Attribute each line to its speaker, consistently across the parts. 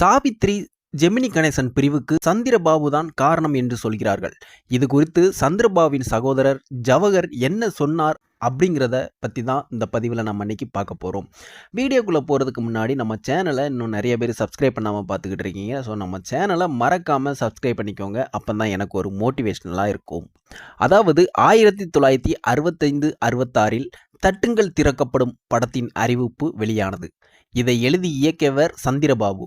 Speaker 1: சாவித்ரி ஜெமினி கணேசன் பிரிவுக்கு சந்திரபாபு தான் காரணம் என்று சொல்கிறார்கள். இது குறித்து சந்திரபாபுவின் சகோதரர் ஜவஹர் என்ன சொன்னார் அப்படிங்கிறத பற்றி தான் இந்த பதிவில் நம்ம இன்னைக்கு பார்க்க போகிறோம் வீடியோக்குள்ளே போகிறதுக்கு முன்னாடி நம்ம சேனலை இன்னும் நிறைய பேர் சப்ஸ்கிரைப் பண்ணாமல் பார்த்துக்கிட்டு இருக்கீங்க. ஸோ நம்ம சேனலை மறக்காமல் சப்ஸ்கிரைப் பண்ணிக்கோங்க. அப்போ தான் எனக்கு ஒரு மோட்டிவேஷ்னலாக இருக்கும். அதாவது ஆயிரத்தி தொள்ளாயிரத்தி அறுபத்தைந்து அறுபத்தாறில் தட்டுங்கள் திறக்கப்படும் படத்தின் அறிவிப்பு வெளியானது. இதை எழுதி இயக்கியவர் சந்திரபாபு.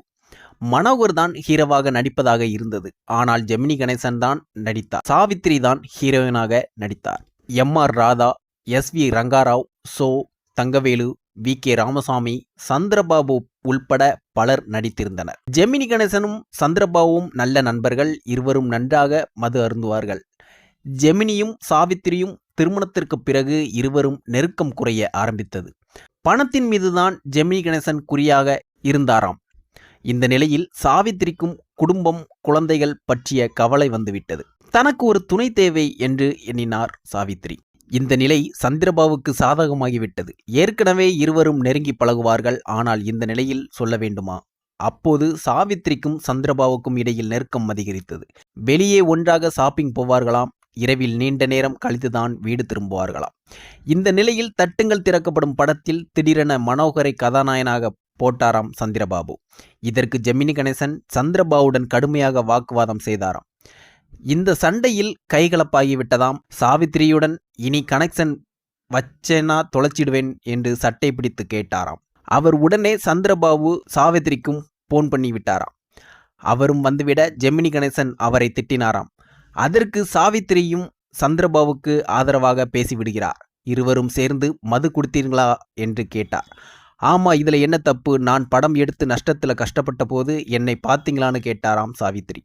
Speaker 1: மனோகர் தான் ஹீரோவாக நடிப்பதாக இருந்தது. ஆனால் ஜெமினி கணேசன் தான் நடித்தார். சாவித்ரி தான் ஹீரோயினாக நடித்தார். M R Radha S V Rangarao Cho Thangavelu V K Ramasamy Chandrababu உள்பட பலர் நடித்திருந்தனர். ஜெமினி கணேசனும் சந்திரபாபுவும் நல்ல நண்பர்கள். இருவரும் நன்றாக மது அருந்துவார்கள். ஜெமினியும் சாவித்திரியும் திருமணத்திற்கு பிறகு இருவரும் நெருக்கம் குறைய ஆரம்பித்தது. பணத்தின் மீதுதான் ஜெமினி கணேசன் குறியாக இருந்தாராம். இந்த நிலையில் சாவித்திரிக்கும் குடும்பம் குழந்தைகள் பற்றிய கவலை வந்துவிட்டது. தனக்கு ஒரு துணை தேவை என்று எண்ணினார் சாவித்ரி இந்த நிலை சந்திரபாபுக்கு சாதகமாகிவிட்டது. ஏற்கனவே இருவரும் நெருங்கி பழகுவார்கள். ஆனால் இந்த நிலையில் சொல்ல வேண்டுமா? அப்போது சாவித்ரிக்கும் சந்திரபாபுக்கும் இடையில் நெருக்கம் அதிகரித்தது. வெளியே ஒன்றாக ஷாப்பிங் போவார்களாம். இரவில் நீண்ட நேரம் கழித்துதான் வீடு திரும்புவார்களாம். இந்த நிலையில் தட்டுங்கள் திறக்கப்படும் படத்தில் திடீரென மனோகரை கதாநாயகனாக போட்டாராம் சந்திரபாபு. இதற்கு ஜெமினி கணேசன் சந்திரபாபுடன் கடுமையாக வாக்குவாதம் செய்தாராம். இந்த சண்டையில் கைகலப்பாகிவிட்டதாம் சாவித்திரியுடன் இனி கனெக்ஷன் வச்சேனா தொலைச்சிடுவேன் என்று சட்டை பிடித்து கேட்டாராம். அவர் உடனே சந்திரபாபு சாவித்திரிக்கும் போன் பண்ணி விட்டாராம். அவரும் வந்துவிட ஜெமினி கணேசன் அவரை திட்டினாராம். அதற்கு சாவித்திரியும் சந்திரபாபுக்கு ஆதரவாக பேசிவிடுகிறார். இருவரும் சேர்ந்து மது குடித்தீர்களா என்று கேட்டார். ஆமாம் இதில் என்ன தப்பு? நான் படம் எடுத்து நஷ்டத்தில் கஷ்டப்பட்ட போது என்னை பார்த்தீங்களான்னு கேட்டாராம் சாவித்ரி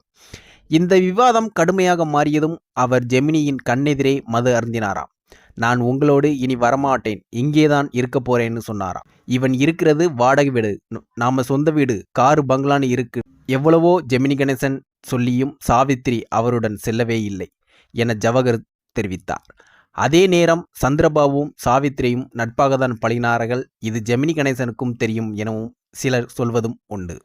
Speaker 1: இந்த விவாதம் கடுமையாக மாறியதும் அவர் ஜெமினியின் கண்ணெதிரே மது அருந்தினாராம். நான் உங்களோடு இனி வரமாட்டேன். இங்கேதான் இருக்க போறேன்னு சொன்னாராம். இவன் இருக்கிறது வாடகை வீடு. நாம சொந்த வீடு. காரு பங்களான்னு இருக்கு. எவ்வளவோ ஜெமினி கணேசன் சொல்லியும் சாவித்ரி அவருடன் செல்லவே இல்லை என ஜவஹர் தெரிவித்தார். அதே நேரம் சந்திரபாபுவும் சாவித்திரியும் நட்பாகத்தான் பழகினார்கள் இது ஜெமினி கணேசனுக்கும் தெரியும் எனவும் சிலர் சொல்வதும் உண்டு.